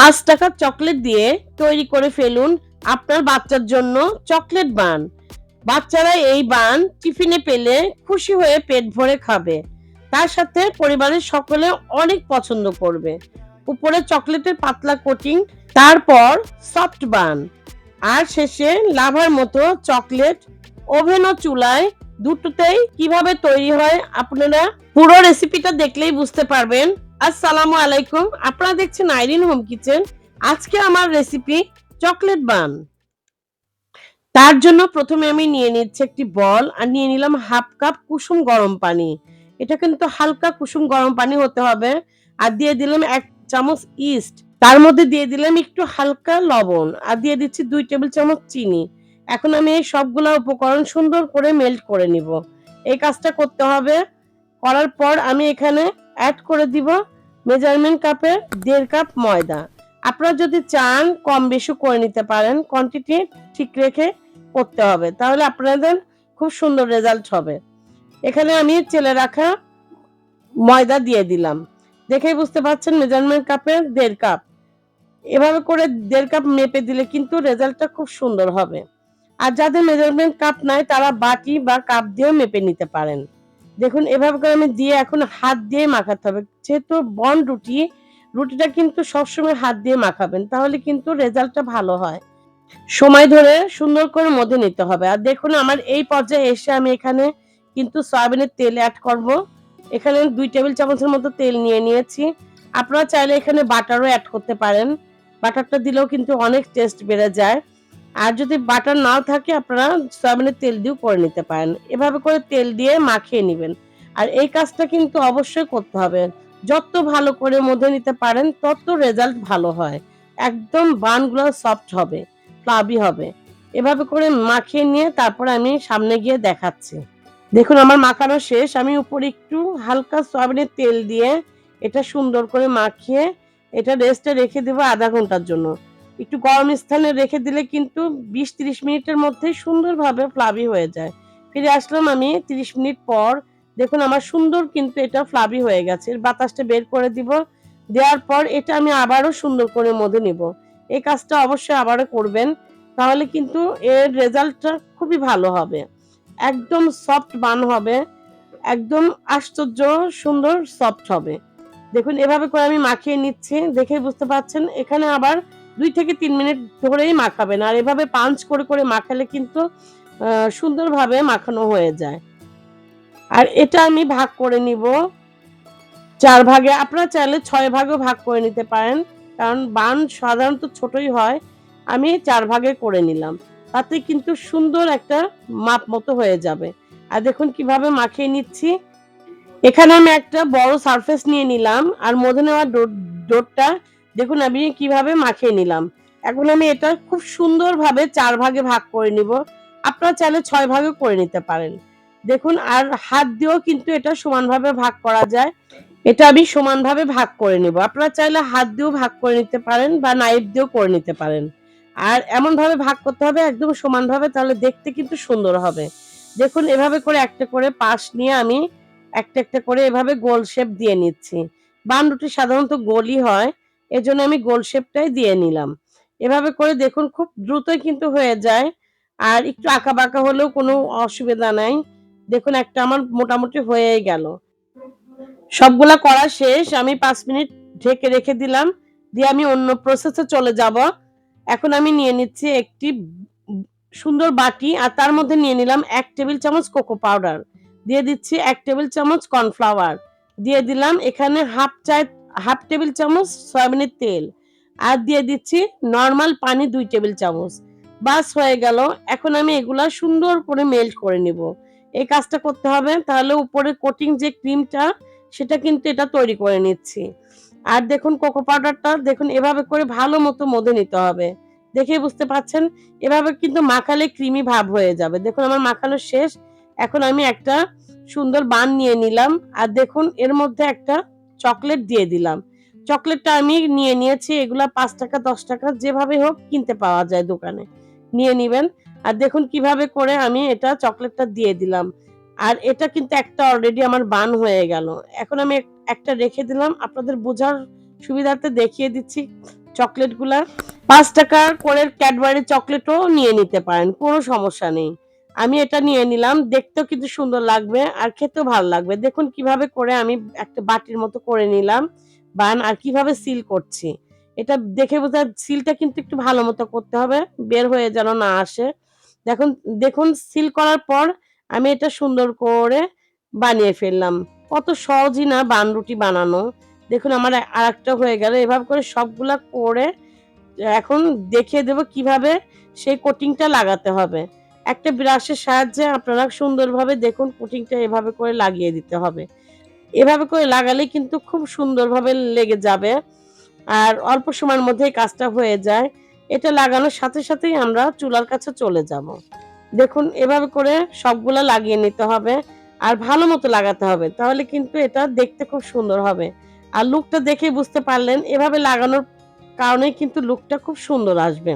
পাঁচ টাকার চকলেট দিয়ে তৈরি করে ফেলুন আপনার বাচ্চার জন্য চকলেট বান। বাচ্চারা এই বান টিফিনে পেলে খুশি হয়ে পেট ভরে খাবে। তার সাথে পরিবারের সকলে অনেক পছন্দ করবে। উপরে চকলেটের পাতলা কোটিং, তারপর সফট বান। আর শেষে লাভার মতো চকলেট ওভেন ও চুলায় দুটোতেই কীভাবে তৈরি হয় আপনারা পুরো রেসিপিটা দেখলেই বুঝতে পারবেন। আসসালামু আলাইকুম। আপনারা দেখছেন আইরিন হোম কিচেন। আজকে আমার রেসিপি চকলেট বান তার জন্য প্রথমে আমি নিয়ে নিচ্ছি একটি বল আর নিয়ে নিলাম হাফ কাপ কুসুম গরম পানি। এটা কিন্তু হালকা কুসুম গরম পানি হতে হবে। আর দিয়ে দিলাম এক চামচ ইস্ট তার মধ্যে দিয়ে দিলাম একটু হালকা লবণ। আর দিয়ে দিচ্ছি দুই টেবিল চামচ চিনি। এখন আমি এই সবগুলা উপকরণ সুন্দর করে মেল্ট করে নিব। এই কাজটা করতে হবে। করার পর আমি এখানে অ্যাড করে দিব মেজারমেন্ট কাপের দেড় কাপ ময়দা। আপনারা যদি চান কম বেশি করে নিতে পারেন কোয়ান্টিটি ঠিক রেখে করতে হবে, তাহলে আপনাদের খুব সুন্দর রেজাল্ট হবে। এখানে আমি চেলে রাখা ময়দা দিয়ে দিলাম। দেখেই বুঝতে পারছেন মেজারমেন্ট কাপের দেড় কাপ এভাবে করে দেড় কাপ মেপে দিলে কিন্তু রেজাল্টটা খুব সুন্দর হবে। আর যাদের মেজারমেন্ট কাপ নাই, তারা বাটি বা কাপ দিয়েও মেপে নিতে পারেন। দেখুন, এভাবে করে আমি দিয়ে এখন হাত দিয়ে মাখাতে হবে। যেহেতু বন রুটি, রুটিটা কিন্তু সবসময় হাত দিয়ে মাখাবেন, তাহলে কিন্তু রেজাল্টটা ভালো হয়। সময় ধরে সুন্দর করে মধ্যে নিতে হবে। আর দেখুন, আমার এই পর্যায়ে এসে আমি এখানে কিন্তু সয়াবিনের তেল অ্যাড করব। এখানে দুই টেবিল চামচের মতো তেল নিয়ে নিয়েছি। আপনারা চাইলে এখানে বাটারও অ্যাড করতে পারেন। বাটারটা দিলেও কিন্তু অনেক টেস্ট বেড়ে যায়। আর যদি বাটার নাও থাকে, আপনারা সয়াবিনের তেল দিয়েও করে নিতে পারেন। এভাবে করে তেল দিয়ে মাখিয়ে নেবেন। আর এই কাজটা কিন্তু অবশ্যই করতে হবে। যত ভালো করে মধ্যে নিতে পারেন, তত রেজাল্ট ভালো হয়। একদম বানগুলো সফট হবে ফ্লাবি হবে। এভাবে করে মাখিয়ে নিয়ে তারপর আমি সামনে গিয়ে দেখাচ্ছি। দেখুন, আমার মাখানো শেষ। আমি উপরে একটু হালকা সয়াবিনের তেল দিয়ে এটা সুন্দর করে মাখিয়ে এটা রেস্টে রেখে দেবো আধা ঘণ্টার জন্য। একটু গরম স্থানে রেখে দিলে কিন্তু বিশ ত্রিশ মিনিটের মধ্যেই সুন্দরভাবে ফ্লাবি হয়ে যায়। ফিরে আসলাম আমি তিরিশ মিনিট পর। দেখুন আমার সুন্দর কিন্তু এটা ফ্লাবি হয়ে গেছে। বাতাসটা বের করে দিব। দেওয়ার পর এটা আমি আবারও সুন্দর করে মধু নিব। এই কাজটা অবশ্যই আবারও করবেন। তাহলে কিন্তু এর রেজাল্টটা খুবই ভালো হবে। একদম সফট বান হবে। একদম আশ্চর্য সুন্দর সফট হবে। দেখুন এভাবে করে আমি মাখিয়ে নিচ্ছি। দেখে বুঝতে পারছেন, এখানে আবার দুই থেকে তিন মিনিট ধরেই মাখাবেন আর এভাবে পাঞ্চ করে করে মাখালে কিন্তু সুন্দরভাবে মাখানো হয়ে যায়। আর এটা আমি ভাগ করে নিব। চার ভাগে, আপনারা চাইলে ছয় ভাগও ভাগ করে নিতে পারেন। কারণ বান সাধারণত ছোটই হয়। আমি চার ভাগে করে নিলাম। তাতে কিন্তু সুন্দর একটা মাপ মতো হয়ে যাবে। আর দেখুন কীভাবে মাখিয়ে নিচ্ছি। এখানে আমি একটা বড় সারফেস নিয়ে নিলাম। আর মধ্যে নেওয়া ডোরটা দেখুন, আমি কীভাবে মাখিয়ে নিলাম। এখন আমি এটা খুব সুন্দরভাবে চার ভাগে ভাগ করে নিব। আপনারা চাইলে ছয় ভাগে করে নিতে পারেন। দেখুন, আর হাত দিয়েও কিন্তু এটা সমানভাবে ভাগ করা যায়। এটা আমি সমানভাবে ভাগ করে নিব। আপনারা চাইলে হাত দিয়েও ভাগ করে নিতে পারেন বা নাইফ দিয়েও করে নিতে পারেন। আর এমন ভাবে ভাগ করতে হবে, একদম সমানভাবে, তাহলে দেখতে কিন্তু সুন্দর হবে। দেখুন, এভাবে করে একটা করে পাশ নিয়ে আমি একটা একটা করে এভাবে গোল শেপ দিয়ে নিচ্ছি। বান রুটি সাধারণত গোলই হয়। এজন্য আমি গোল শেপটাই দিয়ে নিলাম। এভাবে করে দেখুন খুব দ্রুতই কিন্তু হয়ে যায়। আর একটু আঁকা বাঁকা হলেও কোনো অসুবিধা নাই। দেখুন একটা আমার মোটামুটি হয়েই গেল। সবগুলা করা শেষ। আমি পাঁচ মিনিট ঢেকে রেখে দিলাম। দিয়ে আমি অন্য প্রসেসে চলে যাব। এখন আমি নিয়ে নিচ্ছি একটি সুন্দর বাটি আর তার মধ্যে নিয়ে নিলাম এক টেবিল চামচ কোকো পাউডার। দিয়ে দিচ্ছি এক টেবিল চামচ কর্নফ্লাওয়ার। দিয়ে দিলাম এখানে হাফ চায় হাফ টেবিল চামচ সয়াবিনের তেল। আর দিয়ে দিচ্ছি নর্মাল পানি দুই টেবিল চামচ। বাস হয়ে গেল। এখন আমি এগুলা সুন্দর করে মেল্ট করে নিব। এই কাজটা করতে হবে। তাহলে উপরে কোটিং যে ক্রিমটা সেটা কিন্তু এটা তৈরি করে নিচ্ছি। আর দেখুন কোকো পাউডারটা দেখুন এভাবে করে ভালো মতো মধে নিতে হবে। দেখে বুঝতে পাচ্ছেন? এভাবে কিন্তু মাখালে ক্রিমি ভাব হয়ে যাবে। দেখুন আমার মাখানো শেষ। এখন আমি একটা সুন্দর বান নিয়ে নিলাম। আর দেখুন এর মধ্যে একটা চকলেট দিয়ে দিলাম। চকলেটটা আমি নিয়ে নিয়েছি, এগুলা পাঁচ টাকা, দশ টাকা যেভাবে হোক কিনতে পাওয়া যায় দোকানে। নিয়ে নিবেন। আর দেখুন কীভাবে করে আমি এটা চকলেটটা দিয়ে দিলাম। আর এটা কিন্তু একটা অলরেডি আমার বান হয়ে গেল। এখন আমি একটা রেখে দিলাম। আপনাদের বোঝার সুবিধার্থে দেখিয়ে দিচ্ছি চকলেটগুলা। পাঁচ টাকার করে ক্যাডবারি চকলেটও নিয়ে নিতে পারেন, কোনো সমস্যা নেই। আমি এটা নিয়ে নিলাম, দেখতেও কিন্তু সুন্দর লাগবে আর খেতেও ভালো লাগবে। দেখুন কীভাবে করে আমি একটা বাটির মতো করে নিলাম, বান, আর কীভাবে সিল করছি। এটা দেখে বোঝা সিলটা কিন্তু একটু ভালো মতো করতে হবে, বের হয়ে যেন না আসে। দেখুন দেখুন সিল করার পর আমি এটা সুন্দর করে বানিয়ে ফেললাম। কত সহজই না বান রুটি বানানো। দেখুন আমার আর একটা হয়ে গেল, এভাবে করে সবগুলা করে এখন দেখিয়ে দেবো কীভাবে সেই কোটিংটা লাগাতে হবে। একটা ব্রাশের সাহায্যে আপনারা সুন্দরভাবে দেখুন কোটিংটা এভাবে করে লাগিয়ে দিতে হবে। এভাবে করে লাগালে কিন্তু খুব সুন্দরভাবে লেগে যাবে আর অল্প সময়ের মধ্যেই কাজটা হয়ে যায়। এটা লাগানোর সাথে সাথেই আমরা চুলার কাছে চলে যাব। দেখুন, এভাবে করে সবগুলা লাগিয়ে নিতে হবে আর ভালো মতো লাগাতে হবে, তাহলে কিন্তু এটা দেখতে খুব সুন্দর হবে। আর লুকটা দেখে বুঝতে পারলেন, এভাবে লাগানোর কারণে কিন্তু লুকটা খুব সুন্দর আসবে।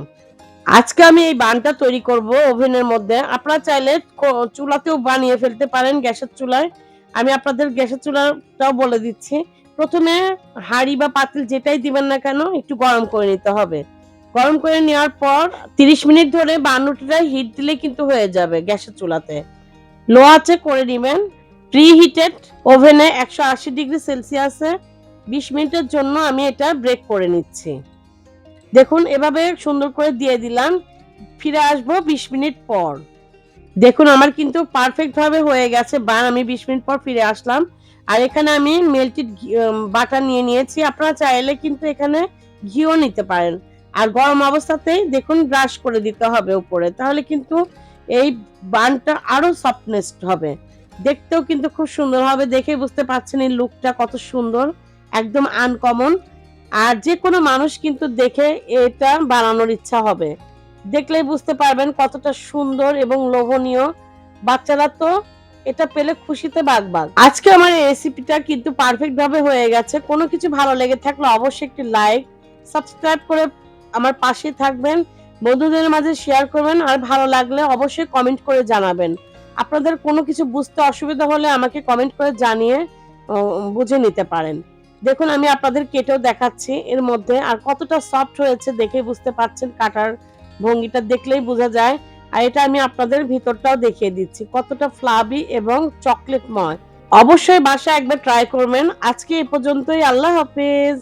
আজকে আমি এই বানটা তৈরি করব ওভেনের মধ্যে। আপনারা চাইলে চুলাতেও বানিয়ে ফেলতে পারেন গ্যাসের চুলায়। আমি আপনাদের গ্যাসের চুলাটাও বলে দিচ্ছি। প্রথমে হাঁড়ি বা পাতিল যেটাই দিবেন না কেন, একটু গরম করে নিতে হবে। গরম করে নেওয়ার পর তিরিশ মিনিট ধরে বানুটিটা হিট দিলে কিন্তু হয়ে যাবে গ্যাসের চুলাতে। লো আঁচে করে নেবেন। প্রি হিটেড ওভেনে একশো আশি ডিগ্রি সেলসিয়াসে বিশ মিনিটের জন্য আমি এটা ব্রেক করে নিচ্ছি। দেখুন, এভাবে সুন্দর করে দিয়ে দিলাম। ফিরে আসব বিশ মিনিট পর। দেখুন, আমার কিন্তু পারফেক্ট ভাবে হয়ে গেছে। বান আমি বিশ মিনিট পর ফিরে আসলাম। আর এখানে আমি মেল্টেড বাটার নিয়ে নিয়েছি। আপনারা চাইলে কিন্তু এখানে ঘিও নিতে পারেন। আর গরম অবস্থাতেই দেখুন ব্রাশ করে দিতে হবে উপরে। তাহলে কিন্তু এই বানটা আরও সফটনেস হবে। দেখতেও কিন্তু খুব সুন্দর হবে। দেখে বুঝতে পারছেন এই লুকটা কত সুন্দর। একদম আনকমন আর যে কোনো মানুষ কিন্তু দেখে এটা বানানোর ইচ্ছা হবে। দেখলেই বুঝতে পারবেন কতটা সুন্দর এবং লোভনীয়। বাচ্চারা তো এটা পেলে খুশিতে বাগবাগ। আজকে আমার এই রেসিপিটা কিন্তু পারফেক্ট ভাবে হয়ে গেছে। কোনো কিছু ভালো লেগে থাকলে অবশ্যই একটি লাইক সাবস্ক্রাইব করে আমার পাশে থাকবেন। বন্ধুদের মাঝে শেয়ার করবেন। আর ভালো লাগলে অবশ্যই কমেন্ট করে জানাবেন। আপনাদের কোনো কিছু বুঝতে অসুবিধা হলে আমাকে কমেন্ট করে জানিয়ে বুঝে নিতে পারেন। দেখুন, আমি আপনাদের কেটেও দেখাচ্ছি এর মধ্যে আর কতটা সফট হয়েছে দেখে বুঝতে পারছেন কাটার ভঙ্গিটা দেখলেই বোঝা যায়। আর এটা আমি আপনাদের ভিতরটাও দেখিয়ে দিচ্ছি, কতটা ফ্লাবি এবং চকলেটময় অবশ্যই বাসা একবার ট্রাই করবেন। আজকে এই পর্যন্তই, আল্লাহ হাফেজ।